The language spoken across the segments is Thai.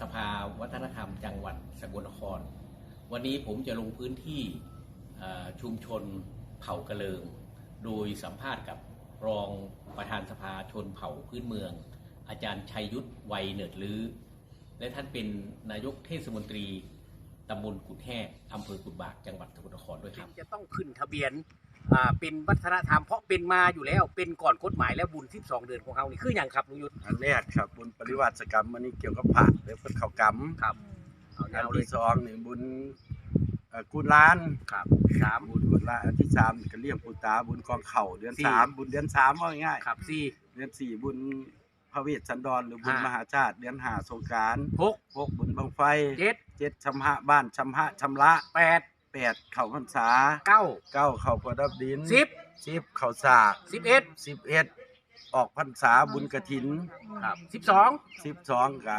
สภาวัฒนธรรมจังหวัดสกลนคร วันนี้ผมจะลงพื้นที่ชุมชนเผ่ากระเลิง โดยสัมภาษณ์กับรองประธานสภาชนเผ่าพื้นเมือง อาจารย์ชัยยุทธวัยเนิดลือและท่านเป็นนายกเทศมนตรีตำบลกุดแห่อำเภอกุดบากจังหวัดสกลนครด้วยครับ จะต้องขึ้นทะเบียน อ่าเป็นวัฒนธรรมเพราะเป็นมาอยู่แล้วเป็นก่อนกฎหมายแล้วบุญ12เดือนของเขานี่คืออย่างครับลุงยุทธอันแรกครับบุญปริวาสกรรมอันนี้เกี่ยวกับพระหรือเพิ่นเขากรรมครับเอาอัแนนวเลยที่สองนี่บุญเอ่อกุล้านครับสาม บุญกุล้านอันที่สามนี่ก็เลี้ยงปูตาบุญกองเข่าเดือนสี่ สามบุญเดือนสามว่าง่ายๆครับสี่ เดือนสี่บุญพระเวทสันดรหรือบุญห้าม มหาชาติ เดือนห้าสงกรารหกหกบุญบังไฟเจ็ดเจ็ดชำหะบ้านชำหะชำระแปด แปดเข่าพรรษาเก้าเก้าเข่าประดับดินสิบสิบเข่าสากสิบเอ็ดสิบเอ็ดออกพรรษาบุญกระถินครับสิบสองสิบสองกะ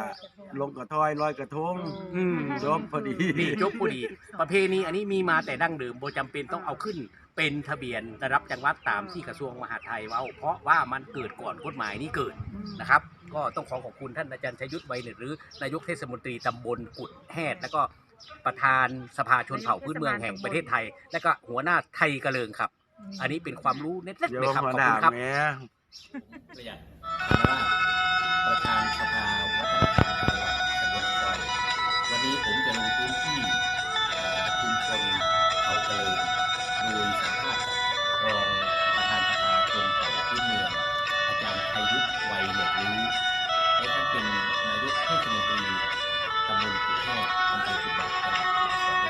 ลงกระท้อยลอยกระทงอืมจบพอดีนี่จบพอดี ประเพณีอันนี้มีมาแต่ดั้งเดิมโบจำเป็นต้องเอาขึ้นเป็นทะเบียนระดับจังหวัดตามที่กระทรวงมหาดไทยเว้าเพราะว่ามันเกิดก่อนกฎหมายนี้เกิดนะครับ ก็ต้องขอขอบคุณท่านอาจารย์ชยุทธไวยเนตรหรือ นายกเทศมนตรีตำบลกุดแฮดแล้วก็ ประธานสภาชนเผ่าพื้นเมืองแห่งประเทศไทย และก็หัวหน้าไทยกระเลิงครับ อันนี้เป็นความรู้เน็ตๆเดี๋ยวเลยครับหัขวอบหน้าคุณครับแม่ประหยัดธรรมราชประธานสภาวัฒนธรรมจังหวัดสกลนครวันนี้ผมจะลงพื้นที่เอ่อชุมชนเขาเจริญโดยสัมภาษณ์กับรองประธานสภาชนเผ่าพื้นเมือง อาจารย์ชัยยุทธวัยเหน็ดลิ้วและท่านเป็นนาย エネル他ーの関係性が。